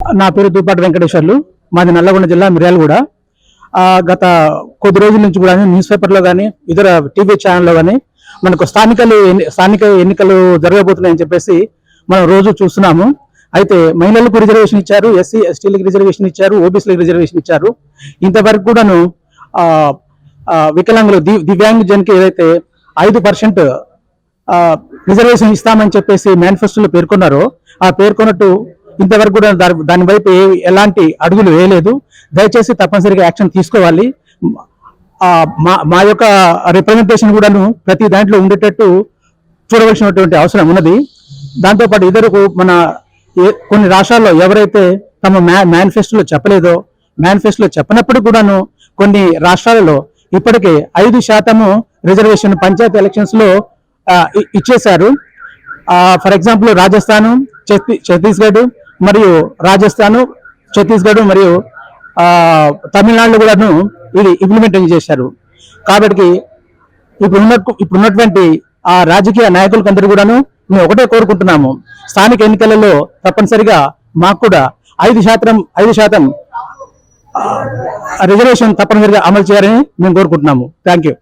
నా పేరు దూపాటి వెంకటేశ్వర్లు. మాది నల్లగొండ జిల్లా మిర్యాలగూడ. గత కొద్ది రోజుల నుంచి కూడా న్యూస్ పేపర్లో కానీ ఇతర టీవీ ఛానల్లో కానీ మనకు స్థానికలు ఎన్ని- స్థానిక ఎన్నికలు జరగబోతున్నాయని చెప్పేసి మనం రోజు చూస్తున్నాము. అయితే మహిళలకు రిజర్వేషన్ ఇచ్చారు ఎస్సీ ఎస్టీలకు రిజర్వేషన్ ఇచ్చారు ఓబీసీలకు రిజర్వేషన్ ఇచ్చారు. ఇంతవరకు కూడాను వికలాంగులు ది దివ్యాంగ జన్కి ఏదైతే ఐదు పర్సెంట్ రిజర్వేషన్ ఇస్తామని చెప్పేసి మేనిఫెస్టోలో పేర్కొన్నారో ఆ పేర్కొన్నట్టు ఇంతవరకు కూడా దాని- దాని వైపు ఏ ఎలాంటి అడుగులు వేయలేదు. దయచేసి తప్పనిసరిగా యాక్షన్ తీసుకోవాలి. మా మా యొక్క రిప్రజెంటేషన్ కూడాను ప్రతి దాంట్లో ఉండేటట్టు చూడవలసినటువంటి అవసరం ఉన్నది. దాంతోపాటు ఇద్దరు మన కొన్ని రాష్ట్రాల్లో ఎవరైతే తమ మ్యా మేనిఫెస్టోలో చెప్పలేదో మేనిఫెస్టోలో చెప్పనప్పుడు కూడాను కొన్ని రాష్ట్రాలలో ఇప్పటికే ఐదు శాతము రిజర్వేషన్ పంచాయతీ ఎలక్షన్స్లో ఇచ్చేశారు. ఫర్ ఎగ్జాంపుల్ రాజస్థాన్ ఛత్తీస్గఢ్ మరియు రాజస్థాన్ ఛత్తీస్గఢ్ మరియు తమిళనాడులో కూడాను ఇది ఇంప్లిమెంటింగ్ చేశారు. కాబట్టి ఇప్పుడు ఉన్న ఇప్పుడు ఉన్నటువంటి ఆ రాజకీయ నాయకులకందరూ కూడాను మేము ఒకటే కోరుకుంటున్నాము. స్థానిక ఎన్నికలలో తప్పనిసరిగా మాకు కూడా ఐదు శాతం ఐదు శాతం రిజర్వేషన్ తప్పనిసరిగా అమలు చేయాలని మేము కోరుకుంటున్నాము. Thank you